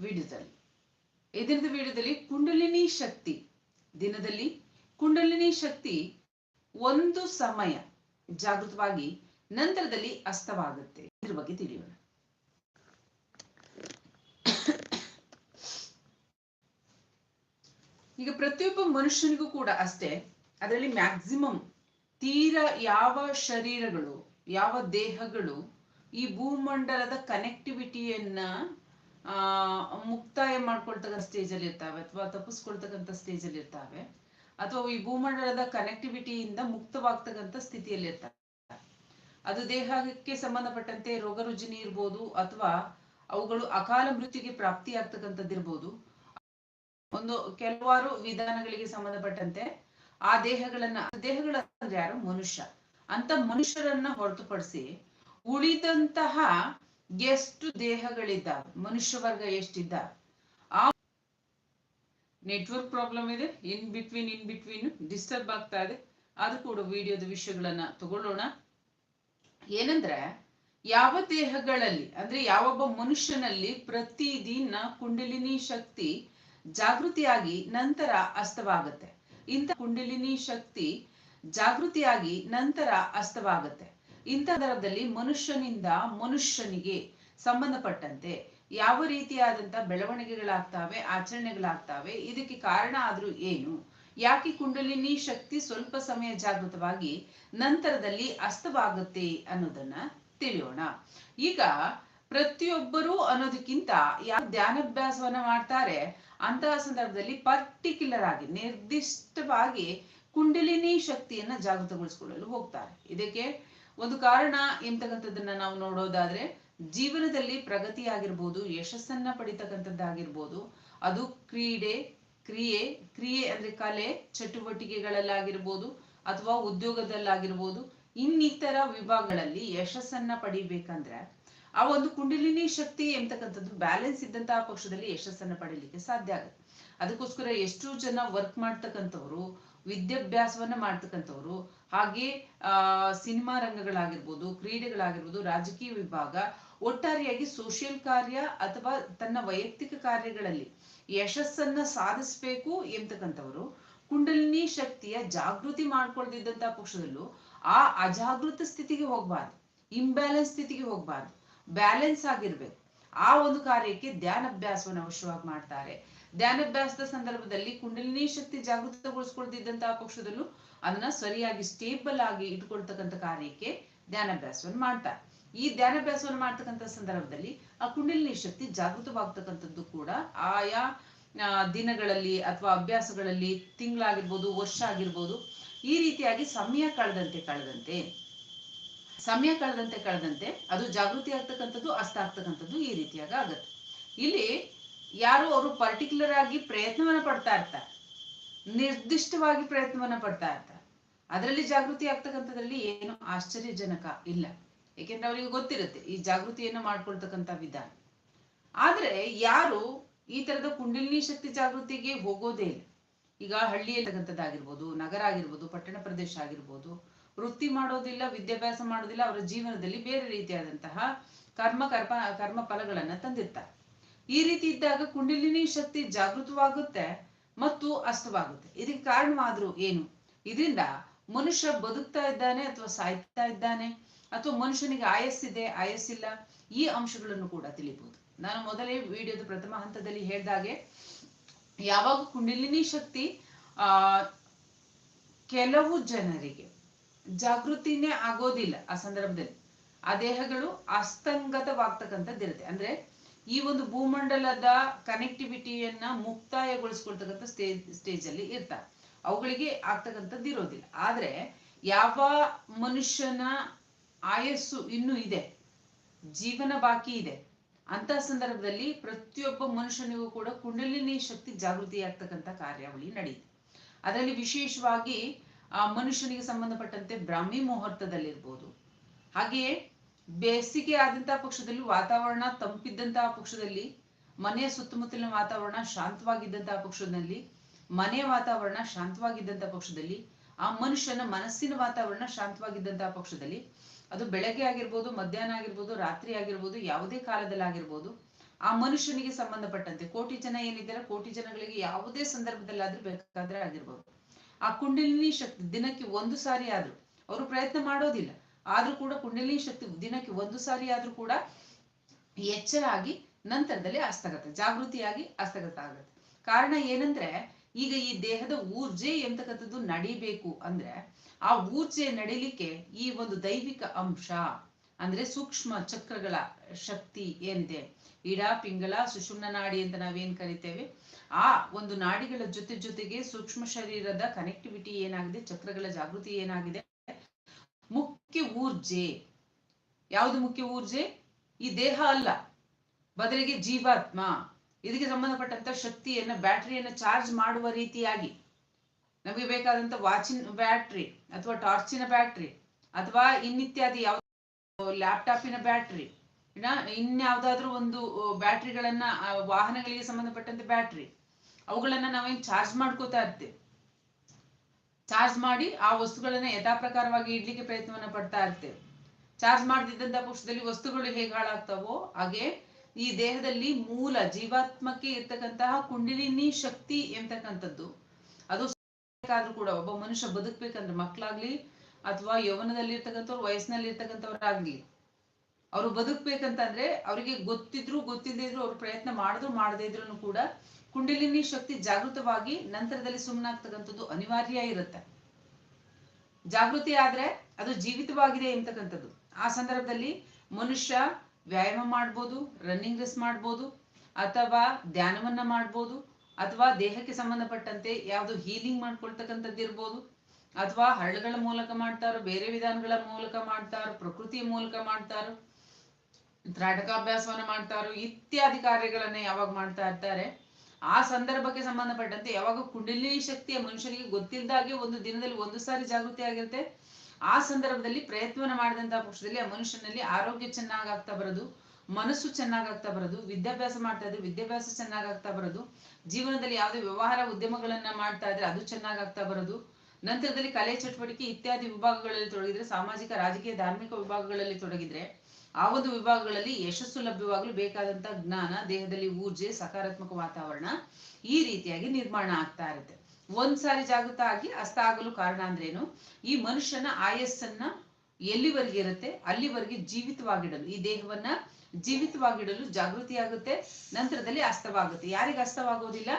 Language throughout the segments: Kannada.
ವಿಡಿಯೋದಲ್ಲಿ ಈ ದಿನದ ವಿಡಿಯೋದಲ್ಲಿ ಕುಂಡಲಿನಿ ಶಕ್ತಿ. ದಿನದಲ್ಲಿ ಕುಂಡಲಿನಿ ಶಕ್ತಿ ಒಂದು ಸಮಯ ಜಾಗೃತವಾಗಿ ನಂತರದಲ್ಲಿ ಅಸ್ತವಾಗುತ್ತೆ. ಇದ್ರ ಬಗ್ಗೆ ತಿಳಿಯೋಣ. ಈಗ ಪ್ರತಿಯೊಬ್ಬ ಮನುಷ್ಯನಿಗೂ ಕೂಡ ಅಷ್ಟೇ, ಅದರಲ್ಲಿ ಮ್ಯಾಕ್ಸಿಮಮ್ ತೀರ ಯಾವ ಶರೀರಗಳು, ಯಾವ ದೇಹಗಳು ಈ ಭೂಮಂಡಲದ ಕನೆಕ್ಟಿವಿಟಿಯನ್ನ ಆ, ಮುಕ್ತಾಯ ಮಾಡ್ಕೊಳ್ತಕ್ಕಂಥ ಸ್ಟೇಜ್ ಅಲ್ಲಿ ಇರ್ತಾವೆ ಅಥವಾ ತಪ್ಪಿಸ್ಕೊಳ್ತಕ್ಕಂಥ ಸ್ಟೇಜ್ ಅಲ್ಲಿ ಇರ್ತಾವೆ ಅಥವಾ ಈ ಭೂಮಂಡಲದ ಕನೆಕ್ಟಿವಿಟಿಯಿಂದ ಮುಕ್ತವಾಗ್ತಕ್ಕಂಥ ಸ್ಥಿತಿಯಲ್ಲಿ ಇರ್ತಾವೆ. ಅದು ದೇಹಕ್ಕೆ ಸಂಬಂಧಪಟ್ಟಂತೆ ರೋಗ ರುಜಿನಿ ಇರ್ಬೋದು ಅಥವಾ ಅವುಗಳು ಅಕಾಲ ಮೃತ್ಯುಗೆ ಪ್ರಾಪ್ತಿಯಾಗ್ತಕ್ಕಂಥದ್ದಿರ್ಬೋದು ಒಂದು ಕೆಲವಾರು ವಿಧಾನಗಳಿಗೆ ಸಂಬಂಧಪಟ್ಟಂತೆ ಆ ದೇಹಗಳನ್ನ, ದೇಹಗಳ ಯಾರು? ಮನುಷ್ಯ. ಅಂತ ಮನುಷ್ಯರನ್ನ ಹೊರತುಪಡಿಸಿ ಉಳಿದಂತಹ ಎಷ್ಟು ದೇಹಗಳಿದ್ದಾವೆ? ಮನುಷ್ಯ ವರ್ಗ ಎಷ್ಟಿದ್ದ ಆ ನೆಟ್ವರ್ಕ್ ಪ್ರಾಬ್ಲಮ್ ಇದೆ. In between in between disturb ಆಗ್ತಾ ಇದೆ. ಅದು ಕೂಡ ವಿಡಿಯೋದ ವಿಷಯಗಳನ್ನ ತಗೊಳ್ಳೋಣ. ಏನಂದ್ರೆ, ಯಾವ ದೇಹಗಳಲ್ಲಿ, ಅಂದ್ರೆ ಯಾವೊಬ್ಬ ಮನುಷ್ಯನಲ್ಲಿ ಪ್ರತಿದಿನ ಕುಂಡಲಿನಿ ಶಕ್ತಿ ಜಾಗೃತಿಯಾಗಿ ನಂತರ ಅಸ್ತವಾಗುತ್ತೆ. ಇಂಥ ಕುಂಡಲಿನಿ ಶಕ್ತಿ ಜಾಗೃತಿಯಾಗಿ ನಂತರ ಅಸ್ತವಾಗುತ್ತೆ. ಇಂಥ ಸಂದರ್ಭದಲ್ಲಿ ಮನುಷ್ಯನಿಂದ ಮನುಷ್ಯನಿಗೆ ಸಂಬಂಧಪಟ್ಟಂತೆ ಯಾವ ರೀತಿಯಾದಂತ ಬೆಳವಣಿಗೆಗಳಾಗ್ತಾವೆ, ಆಚರಣೆಗಳಾಗ್ತಾವೆ, ಇದಕ್ಕೆ ಕಾರಣ ಆದ್ರೂ ಏನು? ಯಾಕೆ ಕುಂಡಲಿನಿ ಶಕ್ತಿ ಸ್ವಲ್ಪ ಸಮಯ ಜಾಗೃತವಾಗಿ ನಂತರದಲ್ಲಿ ಅಸ್ತವಾಗುತ್ತೆ ಅನ್ನೋದನ್ನ ತಿಳಿಯೋಣ. ಈಗ ಪ್ರತಿಯೊಬ್ಬರು ಅನ್ನೋದಕ್ಕಿಂತ ಯಾವ ಧ್ಯಾನಾಭ್ಯಾಸವನ್ನ ಮಾಡ್ತಾರೆ, ಅಂತಹ ಸಂದರ್ಭದಲ್ಲಿ ಪರ್ಟಿಕ್ಯುಲರ್ ಆಗಿ, ನಿರ್ದಿಷ್ಟವಾಗಿ ಕುಂಡಲಿನಿ ಶಕ್ತಿಯನ್ನ ಜಾಗೃತಗೊಳಿಸಿಕೊಳ್ಳಲು ಹೋಗ್ತಾರೆ. ಇದಕ್ಕೆ ಒಂದು ಕಾರಣ ಎಂತಕ್ಕಂಥದ್ದನ್ನ ನಾವು ನೋಡೋದಾದ್ರೆ ಜೀವನದಲ್ಲಿ ಪ್ರಗತಿ ಆಗಿರ್ಬೋದು ಯಶಸ್ಸನ್ನ ಪಡಿತಕ್ಕಂಥದ್ದಾಗಿರ್ಬೋದು, ಅದು ಕ್ರೀಡೆ, ಕ್ರಿಯೆ ಕ್ರಿಯೆ ಅಂದ್ರೆ ಕಲೆ, ಚಟುವಟಿಕೆಗಳಲ್ಲಾಗಿರ್ಬೋದು ಅಥವಾ ಉದ್ಯೋಗದಲ್ಲಾಗಿರ್ಬೋದು, ಇನ್ನಿತರ ವಿಭಾಗಗಳಲ್ಲಿ ಯಶಸ್ಸನ್ನ ಪಡಿಬೇಕಂದ್ರೆ ಆ ಒಂದು ಕುಂಡಲಿನಿ ಶಕ್ತಿ ಎಂತಕ್ಕಂಥದ್ದು ಬ್ಯಾಲೆನ್ಸ್ ಇದ್ದಂತಹ ಪಕ್ಷದಲ್ಲಿ ಯಶಸ್ಸನ್ನ ಪಡೀಲಿಕ್ಕೆ ಸಾಧ್ಯ ಆಗುತ್ತೆ. ಅದಕ್ಕೋಸ್ಕರ ಎಷ್ಟು ಜನ ವರ್ಕ್ ಮಾಡ್ತಕ್ಕಂಥವ್ರು, ವಿದ್ಯಾಭ್ಯಾಸವನ್ನ ಮಾಡ್ತಕ್ಕಂಥವ್ರು ಹಾಗೆ ಸಿನಿಮಾ ರಂಗಗಳಾಗಿರ್ಬೋದು, ಕ್ರೀಡೆಗಳಾಗಿರ್ಬೋದು, ರಾಜಕೀಯ ವಿಭಾಗ ಒಟ್ಟಾರೆಯಾಗಿ ಸೋಷಿಯಲ್ ಕಾರ್ಯ ಅಥವಾ ತನ್ನ ವೈಯಕ್ತಿಕ ಕಾರ್ಯಗಳಲ್ಲಿ ಯಶಸ್ಸನ್ನ ಸಾಧಿಸ್ಬೇಕು ಎಂತಕ್ಕಂಥವರು ಕುಂಡಲಿನಿ ಶಕ್ತಿಯ ಜಾಗೃತಿ ಮಾಡ್ಕೊಳ್ದಿದ್ದಂತ ಪಕ್ಷದಲ್ಲೂ ಆ ಅಜಾಗೃತ ಸ್ಥಿತಿಗೆ ಹೋಗ್ಬಾರ್ದು ಇಂಬ್ಯಾಲೆನ್ಸ್ ಸ್ಥಿತಿಗೆ ಹೋಗ್ಬಾರ್ದು ಬ್ಯಾಲೆನ್ಸ್ ಆಗಿರ್ಬೇಕು. ಆ ಒಂದು ಕಾರ್ಯಕ್ಕೆ ಧ್ಯಾನಾಭ್ಯಾಸವನ್ನು ಅವಶ್ಯವಾಗಿ ಮಾಡ್ತಾರೆ. ಧ್ಯಾನಾಭ್ಯಾಸದ ಸಂದರ್ಭದಲ್ಲಿ ಕುಂಡಲಿನಿ ಶಕ್ತಿ ಜಾಗೃತಗೊಳಿಸ್ಕೊಳ್ತಿದ್ದಂತಹ ಪಕ್ಷದಲ್ಲೂ ಅದನ್ನ ಸರಿಯಾಗಿ ಸ್ಟೇಬಲ್ ಆಗಿ ಇಟ್ಕೊಳ್ತಕ್ಕಂಥ ಕಾರ್ಯಕ್ಕೆ ಧ್ಯಾನಾಭ್ಯಾಸವನ್ನು ಮಾಡ್ತಾರೆ. ಈ ಧ್ಯಾನಾಭ್ಯಾಸವನ್ನು ಮಾಡ್ತಕ್ಕಂಥ ಸಂದರ್ಭದಲ್ಲಿ ಆ ಕುಂಡಲಿನಿ ಶಕ್ತಿ ಜಾಗೃತವಾಗ್ತಕ್ಕಂಥದ್ದು ಕೂಡ ಆಯಾ ದಿನಗಳಲ್ಲಿ ಅಥವಾ ಅಭ್ಯಾಸಗಳಲ್ಲಿ ತಿಂಗಳಾಗಿರ್ಬೋದು, ವರ್ಷ ಆಗಿರ್ಬೋದು, ಈ ರೀತಿಯಾಗಿ ಸಮಯ ಕಳೆದಂತೆ ಕಳೆದಂತೆ, ಸಮಯ ಕಳೆದಂತೆ ಕಳೆದಂತೆ ಅದು ಜಾಗೃತಿ ಆಗ್ತಕ್ಕಂಥದ್ದು ಅಸ್ತ ಆಗ್ತಕ್ಕಂಥದ್ದು ಈ ರೀತಿಯಾಗಿ ಆಗತ್ತೆ. ಇಲ್ಲಿ ಯಾರು ಅವರು ಪರ್ಟಿಕ್ಯುಲರ್ ಆಗಿ ಪ್ರಯತ್ನವನ್ನ ಪಡ್ತಾ ಇರ್ತಾರೆ. ನಿರ್ದಿಷ್ಟವಾಗಿ ಪ್ರಯತ್ನವನ್ನ ಪಡ್ತಾ ಇರ್ತಾರೆ. ಅದರಲ್ಲಿ ಜಾಗೃತಿ ಆಗ್ತಕ್ಕಂಥದ್ರಲ್ಲಿ ಏನು ಆಶ್ಚರ್ಯಜನಕ ಇಲ್ಲ. ಏಕೆಂದ್ರೆ ಅವರಿಗೆ ಗೊತ್ತಿರುತ್ತೆ ಈ ಜಾಗೃತಿಯನ್ನು ಮಾಡ್ಕೊಳ್ತಕ್ಕಂಥ ವಿಧಾನ. ಆದ್ರೆ ಯಾರು ಈ ತರದ ಕುಂಡಲಿನಿ ಶಕ್ತಿ ಜಾಗೃತಿಗೆ ಹೋಗೋದೇ ಇಲ್ಲ. ಈಗ ಹಳ್ಳಿಯಲ್ಲಿರ್ತಕ್ಕಂಥದ್ದಾಗಿರ್ಬೋದು ನಗರ ಆಗಿರ್ಬೋದು, ಪಟ್ಟಣ ಪ್ರದೇಶ ಆಗಿರ್ಬೋದು, ವೃತ್ತಿ ಮಾಡೋದಿಲ್ಲ, ವಿದ್ಯಾಭ್ಯಾಸ ಮಾಡೋದಿಲ್ಲ, ಅವರ ಜೀವನದಲ್ಲಿ ಬೇರೆ ರೀತಿಯಾದಂತಹ ಕರ್ಮ ಕರ್ಮ ಕರ್ಮ ಫಲಗಳನ್ನ ತಂದಿರ್ತಾರೆ. ಈ ರೀತಿ ಇದ್ದಾಗ ಕುಂಡಲಿನಿ ಶಕ್ತಿ ಜಾಗೃತವಾಗುತ್ತೆ ಮತ್ತು ಅಸ್ತವಾಗುತ್ತೆ. ಇದಕ್ಕೆ ಕಾರಣವಾದ್ರೂ ಏನು? ಇದರಿಂದ ಮನುಷ್ಯ ಬದುಕ್ತಾ ಇದ್ದಾನೆ ಅಥವಾ ಸಾಯ್ತಾ ಇದ್ದಾನೆ ಅಥವಾ ಮನುಷ್ಯನಿಗೆ ಆಯಸ್ಸಿದೆ, ಆಯಸ್ಸಿಲ್ಲ, ಈ ಅಂಶಗಳನ್ನು ಕೂಡ ತಿಳಿಬಹುದು ನಾನು ಮೊದಲೇ ವಿಡಿಯೋದ ಪ್ರಥಮ ಹಂತದಲ್ಲಿ ಹೇಳ್ದಾಗೆ, ಯಾವಾಗ ಕುಂಡಲಿನಿ ಶಕ್ತಿ, ಆ, ಕೆಲವು ಜನರಿಗೆ ಜಾಗೃತಿನೇ ಆಗೋದಿಲ್ಲ ಆ ಸಂದರ್ಭದಲ್ಲಿ. ಆ ದೇಹಗಳು ಅಸ್ತಂಗತವಾಗ್ತಕ್ಕಂಥದ್ದಿರುತ್ತೆ. ಅಂದ್ರೆ ಈ ಒಂದು ಭೂಮಂಡಲದ ಕನೆಕ್ಟಿವಿಟಿಯನ್ನ ಮುಕ್ತಾಯಗೊಳಿಸ್ಕೊಳ್ತಕ್ಕಂಥ ಸ್ಟೇಜ್ ಸ್ಟೇಜ್ ಅಲ್ಲಿ ಇರ್ತಾರೆ ಅವುಗಳಿಗೆ ಆಗ್ತಕ್ಕಂಥದ್ದು ಇರೋದಿಲ್ಲ. ಆದ್ರೆ ಯಾವ ಮನುಷ್ಯನ ಆಯಸ್ಸು ಇನ್ನೂ ಇದೆ, ಜೀವನ ಬಾಕಿ ಇದೆ ಅಂತ ಸಂದರ್ಭದಲ್ಲಿ ಪ್ರತಿಯೊಬ್ಬ ಮನುಷ್ಯನಿಗೂ ಕೂಡ ಕುಂಡಲಿನಿ ಶಕ್ತಿ ಜಾಗೃತಿ ಆಗ್ತಕ್ಕಂಥ ಕಾರ್ಯಾವಳಿ ನಡೆಯುತ್ತೆ ಅದರಲ್ಲಿ ವಿಶೇಷವಾಗಿ ಆ ಮನುಷ್ಯನಿಗೆ ಸಂಬಂಧಪಟ್ಟಂತೆ ಬ್ರಾಹ್ಮಿ ಮುಹೂರ್ತದಲ್ಲಿರ್ಬೋದು. ಹಾಗೆಯೇ ಬೇಸಿಗೆ ಆದಂತಹ ಪಕ್ಷದಲ್ಲಿ ವಾತಾವರಣ ತಂಪಿದ್ದಂತಹ ಪಕ್ಷದಲ್ಲಿ, ಮನೆಯ ಸುತ್ತಮುತ್ತಲಿನ ವಾತಾವರಣ ಶಾಂತವಾಗಿದ್ದಂತಹ ಪಕ್ಷದಲ್ಲಿ ಮನೆ ವಾತಾವರಣ ಶಾಂತವಾಗಿದ್ದಂತಹ ಪಕ್ಷದಲ್ಲಿ, ಆ ಮನುಷ್ಯನ ಮನಸ್ಸಿನ ವಾತಾವರಣ ಶಾಂತವಾಗಿದ್ದಂತಹ ಪಕ್ಷದಲ್ಲಿ, ಅದು ಬೆಳಗ್ಗೆ ಆಗಿರ್ಬೋದು, ಮಧ್ಯಾಹ್ನ ಆಗಿರ್ಬೋದು, ರಾತ್ರಿ ಆಗಿರ್ಬೋದು, ಯಾವುದೇ ಕಾಲದಲ್ಲಿ ಆಗಿರ್ಬೋದು, ಆ ಮನುಷ್ಯನಿಗೆ ಸಂಬಂಧಪಟ್ಟಂತೆ, ಕೋಟಿ ಜನ ಏನಿದ್ದಾರೆ, ಕೋಟಿ ಜನಗಳಿಗೆ ಯಾವುದೇ ಸಂದರ್ಭದಲ್ಲಾದ್ರೂ ಬೇಕಾದ್ರೆ ಆಗಿರ್ಬೋದು. ಆ ಕುಂಡಲಿನಿ ಶಕ್ತಿ ದಿನಕ್ಕೆ ಒಂದು ಸಾರಿ ಆದ್ರೂ, ಅವರು ಪ್ರಯತ್ನ ಮಾಡೋದಿಲ್ಲ. ಆದ್ರೂ ಕೂಡ ಕುಂಡಲಿನಿ ಶಕ್ತಿ ದಿನಕ್ಕೆ ಒಂದು ಸಾರಿ ಆದ್ರೂ ಕೂಡ ಎಚ್ಚರ ಆಗಿ ನಂತರದಲ್ಲಿ ಅಸ್ತಗತ ಜಾಗೃತಿಯಾಗಿ ಅಸ್ತಗತ ಆಗುತ್ತೆ ಕಾರಣ ಏನಂದ್ರೆ, ಈಗ ಈ ದೇಹದ ಊರ್ಜೆ ಎಂತಕ್ಕಂಥದ್ದು ನಡಿಬೇಕು ಅಂದ್ರೆ, ಆ ಊರ್ಜೆ ನಡಿಲಿಕ್ಕೆ ಈ ಒಂದು ದೈವಿಕ ಅಂಶ ಅಂದ್ರೆ ಸೂಕ್ಷ್ಮ ಚಕ್ರಗಳ ಶಕ್ತಿ ಏನಿದೆ, ಇಡ, ಪಿಂಗಳ, ಸುಷುಮ್ನ ನಾಡಿ ಅಂತ ನಾವೇನ್ ಕರಿತೇವೆ, ಆ ಒಂದು ನಾಡಿಗಳ ಜೊತೆ ಜೊತೆಗೆ ಸೂಕ್ಷ್ಮ ಶರೀರದ ಕನೆಕ್ಟಿವಿಟಿ ಏನಾಗಿದೆ, ಚಕ್ರಗಳ ಜಾಗೃತಿ ಏನಾಗಿದೆ ಮುಖ್ಯ ಊರ್ಜೆ ಯಾವುದು ಮುಖ್ಯ ಊರ್ಜೆ ಈ ದೇಹ ಅಲ್ಲ. ಬದಲಿಗೆ ಜೀವಾತ್ಮ. ಇದಕ್ಕೆ ಸಂಬಂಧಪಟ್ಟಂತ ಶಕ್ತಿಯನ್ನ, ಬ್ಯಾಟರಿಯನ್ನ ಚಾರ್ಜ್ ಮಾಡುವ ರೀತಿಯಾಗಿ. ನಮಗೆ ಬೇಕಾದಂತ ವಾಚಿನ ಬ್ಯಾಟ್ರಿ ಅಥವಾ ಟಾರ್ಚಿನ ಬ್ಯಾಟ್ರಿ ಅಥವಾ ಇನ್ನಿತ್ಯಾದಿ ಯಾವ ಲ್ಯಾಪ್ಟಾಪಿನ ಬ್ಯಾಟ್ರಿ. ಇನ್ಯಾವುದಾದ್ರೂ ಒಂದು ಬ್ಯಾಟ್ರಿಗಳನ್ನ ವಾಹನಗಳಿಗೆ ಸಂಬಂಧಪಟ್ಟಂತ ಬ್ಯಾಟ್ರಿ. ಅವುಗಳನ್ನ ನಾವೇನ್ ಚಾರ್ಜ್ ಮಾಡ್ಕೋತಾ ಇರ್ತೇವೆ. ಚಾರ್ಜ್ ಮಾಡಿ ಆ ವಸ್ತುಗಳನ್ನ ಯಥಾಪ್ರಕಾರವಾಗಿ ಇಡ್ಲಿಕ್ಕೆ ಪ್ರಯತ್ನವನ್ನ ಪಡ್ತಾ ಇರ್ತೇವೆ. ಚಾರ್ಜ್ ಮಾಡದಿದ್ದಂತ ಪಕ್ಷದಲ್ಲಿ ವಸ್ತುಗಳು ಹೇಗೆ ಹಾಳಾಗ್ತಾವೋ ಹಾಗೆ ಈ ದೇಹದಲ್ಲಿ ಮೂಲ ಜೀವಾತ್ಮಕ್ಕೆ ಇರ್ತಕ್ಕಂತಹ ಕುಂಡಲಿನಿ ಶಕ್ತಿ ಎಂತಕ್ಕಂಥದ್ದು, ಅದು ಬೇಕಾದ್ರೂ ಕೂಡ ಒಬ್ಬ ಮನುಷ್ಯ ಬದುಕ್ಬೇಕಂದ್ರೆ ಮಕ್ಕಳಾಗ್ಲಿ ಅಥವಾ ಯೌವನದಲ್ಲಿ ಇರ್ತಕ್ಕಂಥವ್ರು ವಯಸ್ಸಿನಲ್ಲಿ ಇರ್ತಕ್ಕಂಥವ್ರಾಗ್ಲಿ ಅವರು ಬದುಕ್ಬೇಕಂತಂದ್ರೆ ಅವರಿಗೆ ಗೊತ್ತಿದ್ರು ಗೊತ್ತಿಲ್ಲದೆ ಅವ್ರು ಪ್ರಯತ್ನ ಮಾಡಿದ್ರು ಮಾಡದೇ ಇದ್ರು ಕೂಡ ಕುಂಡಲಿನಿ ಶಕ್ತಿ ಜಾಗೃತವಾಗಿ ನಂತರದಲ್ಲಿ ಸುಮ್ಮನಾಗ್ತಕ್ಕಂಥದ್ದು ಅನಿವಾರ್ಯ ಇರುತ್ತೆ. ಜಾಗೃತಿ ಆದ್ರೆ ಅದು ಜೀವಿತವಾಗಿದೆ ಎಂತಕ್ಕಂಥದ್ದು. ಆ ಸಂದರ್ಭದಲ್ಲಿ ಮನುಷ್ಯ ವ್ಯಾಯಾಮ ಮಾಡ್ಬೋದು ರನ್ನಿಂಗ್ ರೇಸ್ ಮಾಡ್ಬೋದು, ಅಥವಾ ಧ್ಯಾನವನ್ನ ಮಾಡ್ಬೋದು, ಅಥವಾ ದೇಹಕ್ಕೆ ಸಂಬಂಧಪಟ್ಟಂತೆ ಯಾವುದು ಹೀಲಿಂಗ್ ಮಾಡ್ಕೊಳ್ತಕ್ಕಂಥದ್ದು ಇರ್ಬೋದು, ಅಥವಾ ಹರಳುಗಳ ಮೂಲಕ ಮಾಡ್ತಾರೋ, ಬೇರೆ ವಿಧಾನಗಳ ಮೂಲಕ ಮಾಡ್ತಾರೋ, ಪ್ರಕೃತಿಯ ಮೂಲಕ ಮಾಡ್ತಾರೋ ತ್ರಾಟಕಾಭ್ಯಾಸವನ್ನ ಮಾಡ್ತಾರೋ, ಇತ್ಯಾದಿ ಕಾರ್ಯಗಳನ್ನ ಯಾವಾಗ ಮಾಡ್ತಾ ಇರ್ತಾರೆ ಆ ಸಂದರ್ಭಕ್ಕೆ ಸಂಬಂಧಪಟ್ಟಂತೆ ಯಾವಾಗ ಕುಂಡಲಿನಿ ಶಕ್ತಿಯ ಮನುಷ್ಯನಿಗೆ ಗೊತ್ತಿಲ್ಲದಾಗೆ ಒಂದು ದಿನದಲ್ಲಿ ಒಂದು ಸಾರಿ ಜಾಗೃತಿ ಆಗಿರುತ್ತೆ. ಆ ಸಂದರ್ಭದಲ್ಲಿ ಪ್ರಯತ್ನವನ್ನ ಮಾಡಿದಂತಹ ಪಕ್ಷದಲ್ಲಿ ಆ ಮನುಷ್ಯನಲ್ಲಿ ಆರೋಗ್ಯ ಚೆನ್ನಾಗಾಗ್ತಾ ಬರೋದು, ಮನಸ್ಸು ಚೆನ್ನಾಗಾಗ್ತಾ ಬರೋದು, ವಿದ್ಯಾಭ್ಯಾಸ ಮಾಡ್ತಾ ಇದ್ರೆ ವಿದ್ಯಾಭ್ಯಾಸ ಚೆನ್ನಾಗಾಗ್ತಾ ಬರೋದು, ಜೀವನದಲ್ಲಿ ಯಾವುದೇ ವ್ಯವಹಾರ ಉದ್ಯಮಗಳನ್ನ ಮಾಡ್ತಾ ಇದ್ರೆ ಅದು ಚೆನ್ನಾಗಾಗ್ತಾ ಬರೋದು, ನಂತರದಲ್ಲಿ ಕಲೆ ಚಟುವಟಿಕೆ ಇತ್ಯಾದಿ ವಿಭಾಗಗಳಲ್ಲಿ ತೊಡಗಿದ್ರೆ ಸಾಮಾಜಿಕ, ರಾಜಕೀಯ, ಧಾರ್ಮಿಕ ವಿಭಾಗಗಳಲ್ಲಿ ತೊಡಗಿದ್ರೆ ಆ ಒಂದು ವಿಭಾಗಗಳಲ್ಲಿ ಯಶಸ್ಸು ಲಭ್ಯವಾಗಲು ಬೇಕಾದಂತ ಜ್ಞಾನ, ದೇಹದಲ್ಲಿ ಊರ್ಜೆ, ಸಕಾರಾತ್ಮಕ ವಾತಾವರಣ ಈ ರೀತಿಯಾಗಿ ನಿರ್ಮಾಣ ಆಗ್ತಾ ಇರುತ್ತೆ. ಒಂದ್ಸಾರಿ ಜಾಗೃತ ಆಗಿ ಅಸ್ತ ಆಗಲು ಕಾರಣ ಅಂದ್ರೇನು? ಈ ಮನುಷ್ಯನ ಆಯಸ್ಸನ್ನ ಎಲ್ಲಿವರೆಗೆ ಇರುತ್ತೆ? ಅಲ್ಲಿವರೆಗೆ ಜೀವಿತವಾಗಿಡಲು, ಈ ದೇಹವನ್ನ ಜೀವಿತವಾಗಿಡಲು ಜಾಗೃತಿ ಆಗುತ್ತೆ ನಂತರದಲ್ಲಿ ಅಸ್ತವಾಗುತ್ತೆ. ಯಾರಿಗೆ ಅಸ್ತವಾಗೋದಿಲ್ಲ?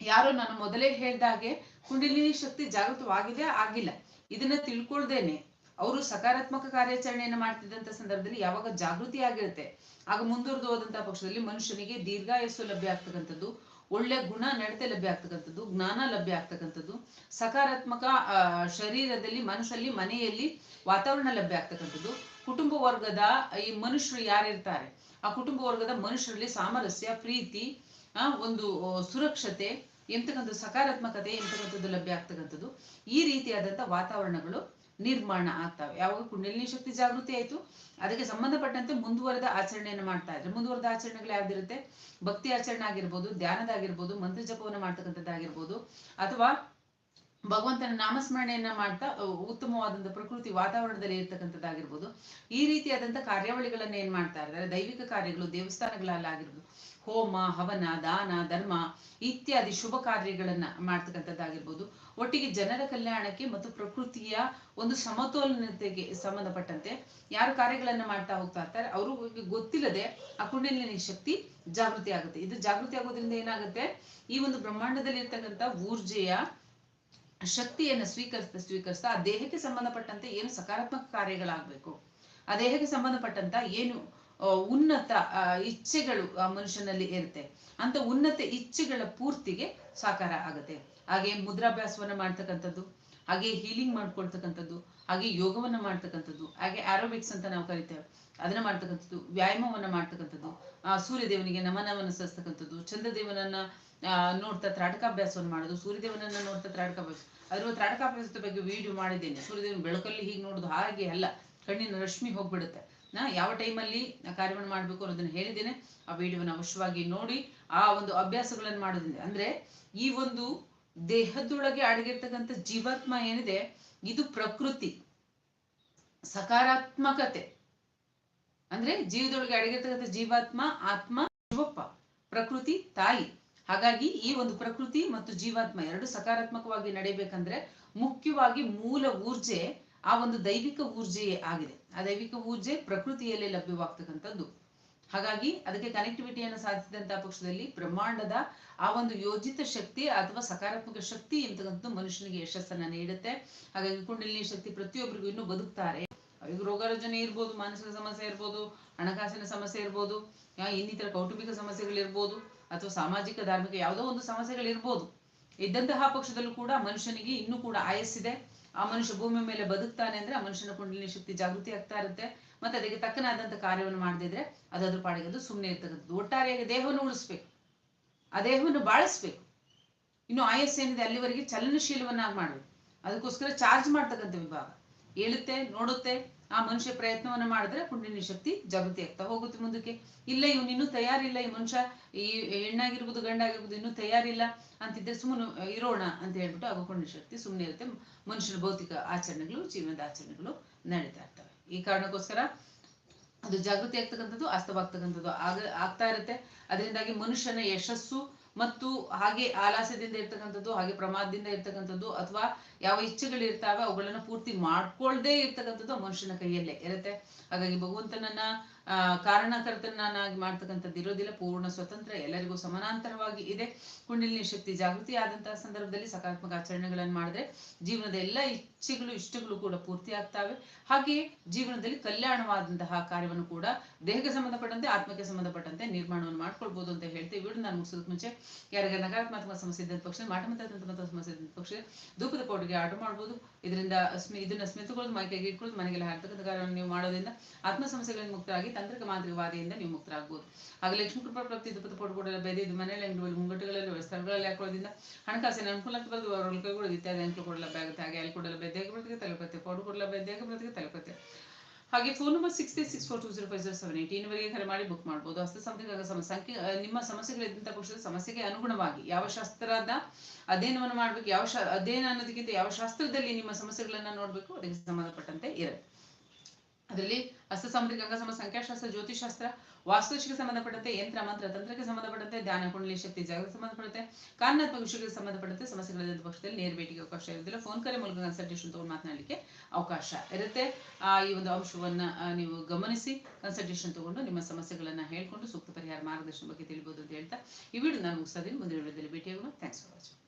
ಯಾರು ನಾನು ಮೊದಲೇ ಹೇಳ್ದಾಗೆ ಕುಂಡಲಿನಿ ಶಕ್ತಿ ಜಾಗೃತವಾಗಿದೆ, ಆಗಿಲ್ಲ. ಇದನ್ನ ತಿಳ್ಕೊಳ್ದೇನೆ. ಅವರು ಸಕಾರಾತ್ಮಕ ಕಾರ್ಯಾಚರಣೆಯನ್ನು ಮಾಡ್ತಿದ್ದಂಥ ಸಂದರ್ಭದಲ್ಲಿ ಯಾವಾಗ ಜಾಗೃತಿ ಆಗಿರುತ್ತೆ, ಆಗ ಮುಂದುವರೆದು ಹೋದಂತಹ ಪಕ್ಷದಲ್ಲಿ ಮನುಷ್ಯನಿಗೆ ದೀರ್ಘಾಯಸ್ಸು ಲಭ್ಯ ಆಗ್ತಕ್ಕಂಥದ್ದು, ಒಳ್ಳೆ ಗುಣ ನಡತೆ ಲಭ್ಯ ಆಗ್ತಕ್ಕಂಥದ್ದು, ಜ್ಞಾನ ಲಭ್ಯ ಆಗ್ತಕ್ಕಂಥದ್ದು, ಸಕಾರಾತ್ಮಕ ಶರೀರದಲ್ಲಿ, ಮನಸ್ಸಲ್ಲಿ, ಮನೆಯಲ್ಲಿ ವಾತಾವರಣ ಲಭ್ಯ ಆಗ್ತಕ್ಕಂಥದ್ದು. ಕುಟುಂಬ ವರ್ಗದ ಈ ಮನುಷ್ಯರು ಯಾರಿರ್ತಾರೆ? ಆ ಕುಟುಂಬ ವರ್ಗದ ಮನುಷ್ಯರಲ್ಲಿ ಸಾಮರಸ್ಯ, ಪ್ರೀತಿ ಒಂದು ಸುರಕ್ಷತೆ ಎಂತಕ್ಕಂಥದ್ದು ಸಕಾರಾತ್ಮಕತೆ, ಎಂತಕ್ಕಂಥದ್ದು ಲಭ್ಯ ಆಗ್ತಕ್ಕಂಥದ್ದು. ಈ ರೀತಿಯಾದಂತಹ ವಾತಾವರಣಗಳು ನಿರ್ಮಾಣ ಆಗ್ತವೆ. ಯಾವಾಗ ಕುಂಡಲಿನಿ ಶಕ್ತಿ ಜಾಗೃತಿ ಆಯ್ತು. ಅದಕ್ಕೆ ಸಂಬಂಧಪಟ್ಟಂತೆ ಮುಂದುವರೆದ ಆಚರಣೆಯನ್ನು ಮಾಡ್ತಾ ಇದ್ರೆ. ಮುಂದುವರೆದ ಆಚರಣೆಗಳು ಯಾವ್ದಿರುತ್ತೆ? ಭಕ್ತಿ ಆಚರಣೆ ಆಗಿರ್ಬೋದು ಧ್ಯಾನದಾಗಿರ್ಬೋದು ಮಂತ್ರ ಜಪವನ್ನ ಮಾಡ್ತಕ್ಕಂಥದ್ದಾಗಿರ್ಬೋದು ಅಥವಾ ಭಗವಂತನ ನಾಮಸ್ಮರಣೆಯನ್ನ ಮಾಡ್ತಾ ಉತ್ತಮವಾದಂತ ಪ್ರಕೃತಿ ವಾತಾವರಣದಲ್ಲಿ ಇರ್ತಕ್ಕಂಥದ್ದಾಗಿರ್ಬೋದು ಈ ರೀತಿಯಾದಂತ ಕಾರ್ಯಾವಳಿಗಳನ್ನ ಏನ್ ಮಾಡ್ತಾ ಇದ್ದಾರೆ? ದೈವಿಕ ಕಾರ್ಯಗಳು, ದೇವಸ್ಥಾನಗಳಲ್ಲಾಗಿರ್ಬೋದು. ಹೋಮ, ಹವನ, ದಾನ, ಧರ್ಮ ಇತ್ಯಾದಿ ಶುಭ ಕಾರ್ಯಗಳನ್ನ ಮಾಡ್ತಕ್ಕಂಥದ್ದಾಗಿರ್ಬೋದು. ಒಟ್ಟಿಗೆ ಜನರ ಕಲ್ಯಾಣಕ್ಕೆ ಮತ್ತು ಪ್ರಕೃತಿಯ ಒಂದು ಸಮತೋಲನತೆಗೆ ಸಂಬಂಧಪಟ್ಟಂತೆ ಯಾರು ಕಾರ್ಯಗಳನ್ನ ಮಾಡ್ತಾ ಹೋಗ್ತಾ ಇರ್ತಾರೆ ಅವರು ಗೊತ್ತಿಲ್ಲದೆ ಆ ಕುಂಡಲಿನಿ ಶಕ್ತಿ ಜಾಗೃತಿ ಆಗುತ್ತೆ. ಇದು ಜಾಗೃತಿ ಆಗೋದ್ರಿಂದ ಏನಾಗುತ್ತೆ? ಈ ಒಂದು ಬ್ರಹ್ಮಾಂಡದಲ್ಲಿ ಇರ್ತಕ್ಕಂಥ ಊರ್ಜೆಯ ಶಕ್ತಿಯನ್ನು ಸ್ವೀಕರಿಸ್ತಾ ಸ್ವೀಕರಿಸ್ತಾ ಆ ದೇಹಕ್ಕೆ ಸಂಬಂಧಪಟ್ಟಂತೆ ಏನು ಸಕಾರಾತ್ಮಕ ಕಾರ್ಯಗಳಾಗಬೇಕು? ಆ ದೇಹಕ್ಕೆ ಸಂಬಂಧಪಟ್ಟಂತ ಏನು ಉನ್ನತ ಇಚ್ಛೆಗಳು ಆ ಮನುಷ್ಯನಲ್ಲಿ ಇರುತ್ತೆ. ಅಂತ ಉನ್ನತ ಇಚ್ಛೆಗಳ ಪೂರ್ತಿಗೆ ಸಾಕಾರ ಆಗುತ್ತೆ. ಹಾಗೆ ಮುದ್ರಾಭ್ಯಾಸವನ್ನ ಮಾಡ್ತಕ್ಕಂಥದ್ದು, ಹಾಗೆ ಹೀಲಿಂಗ್ ಮಾಡ್ಕೊಳ್ತಕ್ಕಂಥದ್ದು, ಹಾಗೆ ಯೋಗವನ್ನ ಮಾಡ್ತಕ್ಕಂಥದ್ದು, ಹಾಗೆ ಆರೋಬಿಕ್ಸ್ ಅಂತ ನಾವು ಕರಿತೇವೆ. ಅದನ್ನ ಮಾಡ್ತಕ್ಕಂಥದ್ದು, ವ್ಯಾಯಾಮವನ್ನ ಮಾಡ್ತಕ್ಕಂಥದ್ದು, ಆ, ಸೂರ್ಯದೇವನಿಗೆ ನಮನವನ್ನು ಸಲ್ಲಿಸ್ತಕ್ಕಂಥದ್ದು, ಚಂದ್ರದೇವನನ್ನ ನೋಡ್ತಾ ತ್ರಾಟಕಾಭ್ಯಾಸವನ್ನು ಮಾಡೋದು, ಸೂರ್ಯದೇವನನ್ನ ನೋಡ್ತಾ ತ್ರಾಟಕಾಭ್ಯಾಸ. ಅದ್ರ ತ್ರಾಟಕಾಭ್ಯಾಸದ ಬಗ್ಗೆ ವಿಡಿಯೋ ಮಾಡಿದ್ದೇನೆ. ಸೂರ್ಯದೇವನ ಬೆಳಕಲ್ಲಿ ಹೀಗೆ ನೋಡೋದು ಹಾಗೆ ಅಲ್ಲ. ಕಣ್ಣಿನ ರಶ್ಮಿ ಹೋಗ್ಬಿಡುತ್ತೆ. ಯಾವ ಟೈಮಲ್ಲಿ ಕಾರ್ಯವನ್ನು ಮಾಡಬೇಕು ಅನ್ನೋದನ್ನು ಹೇಳಿದ್ದೇನೆ. ಆ ವಿಡಿಯೋನ ಅವಶ್ಯವಾಗಿ ನೋಡಿ, ಆ ಒಂದು ಅಭ್ಯಾಸಗಳನ್ನು ಮಾಡೋದ್ರಿಂದ. ಅಂದ್ರೆ ಈ ಒಂದು ದೇಹದೊಳಗೆ ಅಡಗಿರ್ತಕ್ಕಂಥ ಜೀವಾತ್ಮ ಏನಿದೆ, ಇದು ಪ್ರಕೃತಿ. ಸಕಾರಾತ್ಮಕತೆ. ಅಂದ್ರೆ ಜೀವದೊಳಗೆ ಅಡಗಿರ್ತಕ್ಕಂಥ ಜೀವಾತ್ಮ, ಆತ್ಮ, ಶಿವಪ್ಪ, ಪ್ರಕೃತಿ, ತಾಯಿ. ಹಾಗಾಗಿ ಈ ಒಂದು ಪ್ರಕೃತಿ ಮತ್ತು ಜೀವಾತ್ಮ ಎರಡು ಸಕಾರಾತ್ಮಕವಾಗಿ ನಡೆಯಬೇಕಂದ್ರೆ ಮುಖ್ಯವಾಗಿ ಮೂಲ ಊರ್ಜೆ ಆ ಒಂದು ದೈವಿಕ ಊರ್ಜೆಯೇ ಆಗಿದೆ. ಆ ದೈವಿಕ ಊರ್ಜೆ ಪ್ರಕೃತಿಯಲ್ಲೇ ಲಭ್ಯವಾಗ್ತಕ್ಕಂಥದ್ದು. ಹಾಗಾಗಿ ಅದಕ್ಕೆ ಕನೆಕ್ಟಿವಿಟಿಯನ್ನು ಸಾಧಿಸಿದಂತಹ ಪಕ್ಷದಲ್ಲಿ ಬ್ರಹ್ಮಾಂಡದ ಆ ಒಂದು ಯೋಜಿತ ಶಕ್ತಿ ಅಥವಾ ಸಕಾರಾತ್ಮಕ ಶಕ್ತಿ ಎಂತಕ್ಕಂಥದ್ದು ಮನುಷ್ಯನಿಗೆ ಯಶಸ್ಸನ್ನ ನೀಡುತ್ತೆ. ಹಾಗಾಗಿ ಕುಂಡಲಿನಿ ಶಕ್ತಿ ಪ್ರತಿಯೊಬ್ಬರಿಗೂ ಇನ್ನೂ ಬದುಕ್ತಾರೆ. ಅವರಿಗೆ ರೋಗ ರುಜಿನ ಇರ್ಬೋದು, ಮಾನಸಿಕ ಸಮಸ್ಯೆ ಇರ್ಬೋದು, ಹಣಕಾಸಿನ ಸಮಸ್ಯೆ ಇರ್ಬೋದು ಇನ್ನಿತರ ಕೌಟುಂಬಿಕ ಸಮಸ್ಯೆಗಳಿರ್ಬೋದು ಅಥವಾ ಸಾಮಾಜಿಕ, ಧಾರ್ಮಿಕ ಯಾವುದೋ ಒಂದು ಸಮಸ್ಯೆಗಳಿರ್ಬೋದು ಇದ್ದಂತಹ ಪಕ್ಷದಲ್ಲೂ ಕೂಡ ಮನುಷ್ಯನಿಗೆ ಇನ್ನೂ ಕೂಡ ಆಯಸ್ಸಿದೆ. ಆ ಮನುಷ್ಯ ಭೂಮಿ ಮೇಲೆ ಬದುಕ್ತಾನೆ ಅಂದ್ರೆ ಆ ಮನುಷ್ಯನ ಕುಂಡಲಿನಿ ಶಕ್ತಿ ಜಾಗೃತಿ ಆಗ್ತಾ ಇರುತ್ತೆ. ಮತ್ತೆ ಅದಕ್ಕೆ ತಕ್ಕನಾದಂತ ಕಾರ್ಯವನ್ನು ಮಾಡದಿದ್ರೆ ಅದಾದ್ರೂ ಪಾಡಿಗೆ ಅದು ಸುಮ್ಮನೆ ಇರ್ತಕ್ಕಂಥದ್ದು. ಒಟ್ಟಾರೆಯಾಗಿ ದೇಹವನ್ನು ಉಳಿಸ್ಬೇಕು. ಆ ದೇಹವನ್ನು ಬಾಳಿಸ್ಬೇಕು. ಇನ್ನು ಆಯಸ್ ಏನಿದೆ ಅಲ್ಲಿವರೆಗೆ ಚಲನಶೀಲವನ್ನಾಗಿ ಮಾಡ್ಬೇಕು. ಅದಕ್ಕೋಸ್ಕರ ಚಾರ್ಜ್ ಮಾಡ್ತಕ್ಕಂಥ ವಿಭಾಗ. ಏಳುತ್ತೆ, ನೋಡುತ್ತೆ ಆ ಮನುಷ್ಯ ಪ್ರಯತ್ನವನ್ನ ಮಾಡಿದ್ರೆ ಕುಂಡಿನಿ ಶಕ್ತಿ ಜಾಗೃತಿ ಆಗ್ತಾ ಹೋಗುತ್ತೆ ಮುಂದಕ್ಕೆ. ಇಲ್ಲ, ಇವನು ಇನ್ನೂ ತಯಾರಿಲ್ಲ. ಈ ಮನುಷ್ಯ ಈ ಹೆಣ್ಣಾಗಿರ್ಬೋದು, ಗಂಡಾಗಿರ್ಬೋದು, ಇನ್ನೂ ತಯಾರಿಲ್ಲ ಅಂತಿದ್ರೆ ಸುಮ್ಮನೆ ಇರೋಣ ಅಂತ ಹೇಳ್ಬಿಟ್ಟು ಆಗ ಕುಂಡಲಿನಿ ಶಕ್ತಿ ಸುಮ್ಮನೆ ಇರುತ್ತೆ. ಮನುಷ್ಯನ ಭೌತಿಕ ಆಚರಣೆಗಳು, ಜೀವನದ ಆಚರಣೆಗಳು ನಡೀತಾ ಇರ್ತವೆ. ಈ ಕಾರಣಕ್ಕೋಸ್ಕರ ಅದು ಜಾಗೃತಿ ಆಗ್ತಕ್ಕಂಥದ್ದು ಅಸ್ತವಾಗ್ತಕ್ಕಂಥದ್ದು ಆಗ ಆಗ್ತಾ ಇರುತ್ತೆ. ಅದರಿಂದಾಗಿ ಮನುಷ್ಯನ ಯಶಸ್ಸು ಮತ್ತು ಹಾಗೆ ಆಲಾಸ್ಯದಿಂದ ಇರ್ತಕ್ಕಂಥದ್ದು, ಹಾಗೆ ಪ್ರಮಾದದಿಂದ ಇರ್ತಕ್ಕಂಥದ್ದು ಅಥವಾ ಯಾವ ಇಚ್ಛೆಗಳು ಇರ್ತಾವೆ ಅವುಗಳನ್ನ ಪೂರ್ತಿ ಮಾಡ್ಕೊಳ್ದೇ ಇರ್ತಕ್ಕಂಥದ್ದು ಮನುಷ್ಯನ ಕೈಯಲ್ಲೇ ಇರುತ್ತೆ. ಹಾಗಾಗಿ ಭಗವಂತನನ್ನ, ಆ ಕಾರಣಕರ್ತನಾಗಿ ಮಾಡ್ತಕ್ಕಂಥದ್ದು ಇರೋದಿಲ್ಲ. ಪೂರ್ಣ ಸ್ವತಂತ್ರ, ಎಲ್ಲರಿಗೂ ಸಮಾನಾಂತರವಾಗಿ ಇದೆ. ಕುಂಡಲಿನಿ ಶಕ್ತಿ ಜಾಗೃತಿ ಆದಂತಹ ಸಂದರ್ಭದಲ್ಲಿ ಸಕಾರಾತ್ಮಕ ಆಚರಣೆಗಳನ್ನು ಮಾಡಿದ್ರೆ ಜೀವನದ ಎಲ್ಲ ಇಚ್ಛೆಗಳು ಇಷ್ಟಗಳು ಕೂಡ ಪೂರ್ತಿ ಆಗ್ತವೆ. ಹಾಗೆ ಜೀವನದಲ್ಲಿ ಕಲ್ಯಾಣವಾದಂತಹ ಕಾರ್ಯವನ್ನು ಕೂಡ ದೇಹಕ್ಕೆ ಸಂಬಂಧಪಟ್ಟಂತೆ, ಆತ್ಮಕ್ಕೆ ಸಂಬಂಧಪಟ್ಟಂತೆ ನಿರ್ಮಾಣವನ್ನು ಮಾಡ್ಕೊಳ್ಬಹುದು ಅಂತ ಹೇಳ್ತೀವಿ ವಿಡಿಯೋ ನಾನು ಮುಗಿಸೋದಕ್ಕೆ ಮುಂಚೆ ಯಾರಿಗೆ ನಕಾರಾತ್ಮಕ ಸಮಸ್ಯೆ ಇದ್ದ ಪಕ್ಷ, ಮಾಟ ಮಾತಾಡ್ತಕ್ಕಂಥ ಸಮಸ್ಯೆ ಇದ್ದ ಪಕ್ಷ ಧೂಪದ ಕೋಟಿಗೆ ಆರ್ಡರ್ ಮಾಡಬಹುದು ಇದರಿಂದ ಇದನ್ನ ಸ್ಮಿತಗೊಳ್ಳೋದು ಮೈಕೈಗೆ ಇಟ್ಕೊಳ್ಳೋದು, ಮನೆಗೆಲ್ಲ ಹಾಕ್ತಕ್ಕಂಥ ಕಾರ್ಯವನ್ನು ನೀವು ಮಾಡೋದ್ರಿಂದ ಆತ್ಮ ಸಮಸ್ಯೆಗಳಿಂದ ಮುಕ್ತರಾಗಿ ತಂತ್ರಿಕ ವಾದಿಯಿಂದ ನೀವು ಮುಕ್ತರಾಗಬಹುದು ಹಾಗೆ ಲಕ್ಷ್ಮೀ ಕೃಪಾ ಪ್ರಾಪ್ತಿ ಧೂಪದ ಪೌಡರ್ ಕೂಡ ಬೆದೆದು ಮನೆಯಲ್ಲಿ ಅಂಗಡಿಗಳಲ್ಲಿ ಮುಂಗಟ್ಟುಗಳಲ್ಲಿ ಸ್ಥಳಗಳಲ್ಲಿ ಹಾಕೊಳ್ಳೋದ್ರಿಂದ ಹಣಕಾಸಿನ ಅನುಕೂಲ ಇತ್ಯಾದಿ ಕೂಡ ಲಭ್ಯ ಆಗುತ್ತೆ. ಹಾಗೆ ಅಲ್ಲಿ ಕೊಡಲು ಬರ್ತದೆ, ತಲೆಪತ್ತೆ. ಪೌಡರ್ ಕೂಡ ಬೆದ್ದೆಗೆ ಬರ್ತದೆ, ತಲೆಪತ್ತೆ. ಹಾಗೆ phone number six three six four two zero five zero seven eight ಇನ್ನುವರೆಗೆ ಕರೆ ಮಾಡಿ ಬುಕ್ ಮಾಡ್ಬೋದು. ಹಸ್ತ ಸಂಖ್ಯೆ ಸಂಖ್ಯೆ ನಿಮ್ಮ ಸಮಸ್ಯೆಗಳಿದ್ದಂಥ ಪಕ್ಷದ ಸಮಸ್ಯೆಗೆ ಅನುಗುಣವಾಗಿ ಯಾವ ಶಾಸ್ತ್ರದ ಅಧ್ಯಯನವನ್ನು ಮಾಡಬೇಕು, ಯಾವ ಶಾ ಅಧ್ಯಯನ ಅನ್ನೋದಕ್ಕಿಂತ ಯಾವ ಶಾಸ್ತ್ರದಲ್ಲಿ ನಿಮ್ಮ ಸಮಸ್ಯೆಗಳನ್ನ ನೋಡಬೇಕು, ಅದಕ್ಕೆ ಸಂಬಂಧಪಟ್ಟಂತೆ ಇರುತ್ತೆ. ಅದರಲ್ಲಿ ಹಸ್ತ ಸಾಮುದ್ರಿಕ ಅಂಗಸಮ ಸಂಖ್ಯಾಶಾಸ್ತ್ರ ಜ್ಯೋತಿಷಾಸ್ತ್ರ ವಾಸ್ತುಶಿಗೆ ಸಂಬಂಧಪಟ್ಟಂತೆ ಯಂತ್ರ ಮಂತ್ರ ತಂತ್ರಕ್ಕೆ ಸಂಬಂಧಪಟ್ಟಂತೆ ಧ್ಯಾನ ಕುಂಡಲಿ, ಶಕ್ತಿ, ಜಾಗಕ್ಕೆ ಸಂಬಂಧಪಟ್ಟಂತೆ ಕಾರಣಾತ್ಮಕ ವಿಷಯಗಳಿಗೆ ಸಂಬಂಧಪಟ್ಟಂತೆ ಸಮಸ್ಯೆಗಳ ಪಕ್ಷದಲ್ಲಿ ನೇರ ಭೇಟಿಗೆ ಅವಕಾಶ ಇರುವುದಿಲ್ಲ. ಫೋನ್ ಕರೆ ಮೂಲಕ ಕನ್ಸಲ್ಟೇಷನ್ ತಗೊಂಡು ಮಾತನಾಡಲಿಕ್ಕೆ ಅವಕಾಶ ಇರುತ್ತೆ. ಆ, ಈ ಒಂದು ಅಂಶವನ್ನ ನೀವು ಗಮನಿಸಿ ಕನ್ಸಲ್ಟೇಷನ್ ತಗೊಂಡು ನಿಮ್ಮ ಸಮಸ್ಯೆಗಳನ್ನ ಹೇಳ್ಕೊಂಡು ಸೂಕ್ತ ಪರಿಹಾರ ಮಾರ್ಗದರ್ಶನ ಬಗ್ಗೆ ತಿಳಿಬಹುದು ಅಂತ ಹೇಳ್ತಾ, ಈ ವಿಡಿಯೋ ನಾನು ಮುಗಿಸ್ತಾ ಇದ್ದೀನಿ. ಮುಂದಿನ ವಿಡಿಯೋದಲ್ಲಿ ಭೇಟಿಯಾಗೋಣ. Thanks for watching